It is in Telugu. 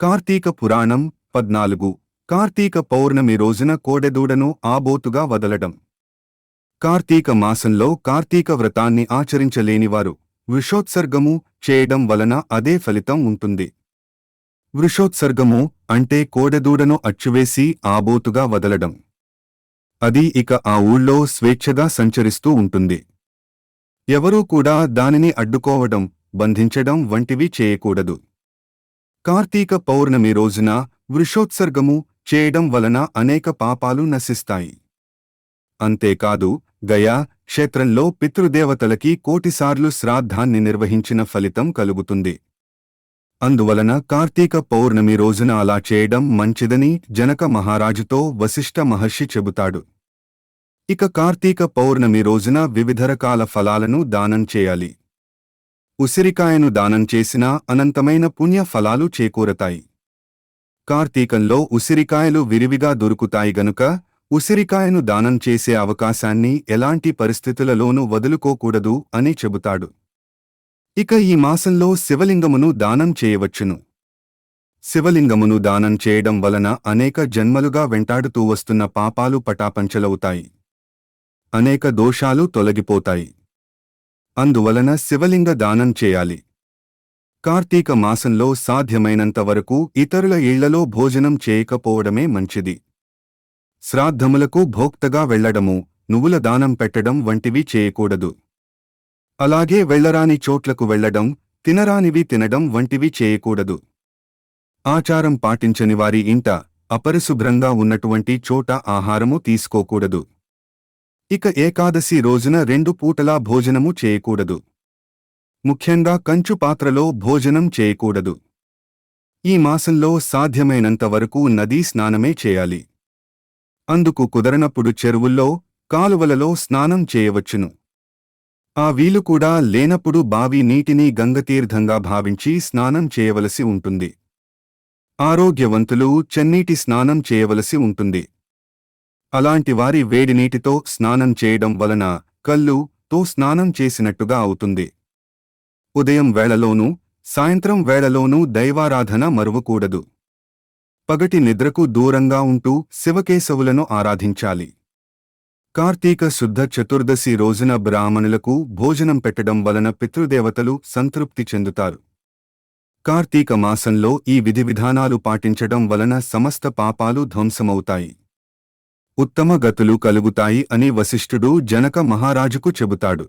కార్తీక పురాణం పద్నాలుగు. కార్తీక పౌర్ణమి రోజున కోడెదూడను ఆబోతుగా వదలడం. కార్తీక మాసంలో కార్తీక వ్రతాన్ని ఆచరించలేనివారు వృషోత్సర్గము చేయడం వలన అదే ఫలితం ఉంటుంది. వృషోత్సర్గము అంటే కోడెదూడను అచ్చువేసి ఆబోతుగా వదలడం. అది ఇక ఆ ఊళ్ళో స్వేచ్ఛగా సంచరిస్తూ ఉంటుంది. ఎవరూ కూడా దానిని అడ్డుకోవడం బంధించడం వంటివి చేయకూడదు. కార్తీక పౌర్ణమి రోజున వృషోత్సర్గము చేయడం వలన అనేక పాపాలు నశిస్తాయి. అంతేకాదు గయా క్షేత్రంలో పితృదేవతలకి కోటిసార్లు శ్రాద్ధాన్ని నిర్వహించిన ఫలితం కలుగుతుంది. అందువలన కార్తీక పౌర్ణమి రోజున అలా చేయడం మంచిదని జనక మహారాజుతో వశిష్ఠ మహర్షి చెబుతాడు. ఇక కార్తీక పౌర్ణమి రోజున వివిధ రకాల ఫలాలను దానం చేయాలి. ఉసిరికాయను దానం చేసినా అనంతమైన పుణ్య ఫలాలు చేకూరతాయి. కార్తీకంలో ఉసిరికాయలు విరివిగా దొరుకుతాయి గనుక ఉసిరికాయను దానం చేసే అవకాశాన్ని ఎలాంటి పరిస్థితులలోనూ వదులుకోకూడదు అని చెబుతాడు. ఇక ఈ మాసంలో శివలింగమును దానం చేయవచ్చును. శివలింగమును దానం చేయడం వలన అనేక జన్మలుగా వెంటాడుతూ వస్తున్న పాపాలు పటాపంచలవుతాయి. అనేక దోషాలు తొలగిపోతాయి. అందువలన శివలింగ దానం చేయాలి. కార్తీక మాసంలో సాధ్యమైనంత వరకు ఇతరుల ఇళ్ళలో భోజనం చేయకపోవడమే మంచిది. శ్రాద్ధములకు భోక్తగా వెళ్ళడము నువ్వుల దానం పెట్టడం వంటివి చేయకూడదు. అలాగే వెళ్ళరాని చోట్లకు వెళ్ళడం తినరానివి తినడం వంటివి చేయకూడదు. ఆచారం పాటించని వారి ఇంట అపరిశుభ్రంగా ఉన్నటువంటి చోట ఆహారము తీసుకోకూడదు. ఇక ఏకాదశి రోజున రెండు పూటలా భోజనము చేయకూడదు. ముఖ్యంగా కంచు పాత్రలో భోజనం చేయకూడదు. ఈ మాసంలో సాధ్యమైనంత వరకు నదీ స్నానమే చేయాలి. అందుకు కుదరనప్పుడు చెరువుల్లో కాలువలలో స్నానం చేయవచ్చును. ఆ వీలు కూడా లేనప్పుడు బావి నీటిని గంగతీర్థంగా భావించి స్నానం చేయవలసి ఉంటుంది. ఆరోగ్యవంతులు చెన్నీటి స్నానం చేయవలసి ఉంటుంది. అలాంటి వారి వేడి నీటితో స్నానం చేయడం వలన కళ్ళు తో స్నానం చేసినట్టుగా అవుతుంది. ఉదయం వేళలోనూ సాయంత్రం వేళలోనూ దైవారాధన మరువకూడదు. పగటి నిద్రకు దూరంగా ఉంటూ శివకేశవులను ఆరాధించాలి. కార్తీక శుద్ధ చతుర్దశి రోజున బ్రాహ్మణులకు భోజనం పెట్టడం వలన పితృదేవతలు సంతృప్తి చెందుతారు. కార్తీక మాసంలో ఈ విధి విధానాలు పాటించడం వలన సమస్త పాపాలు ధ్వంసమవుతాయి. ఉత్తమ గతులు కలుగుతాయి అని వశిష్ఠుడు జనక మహారాజుకు చెబుతాడు.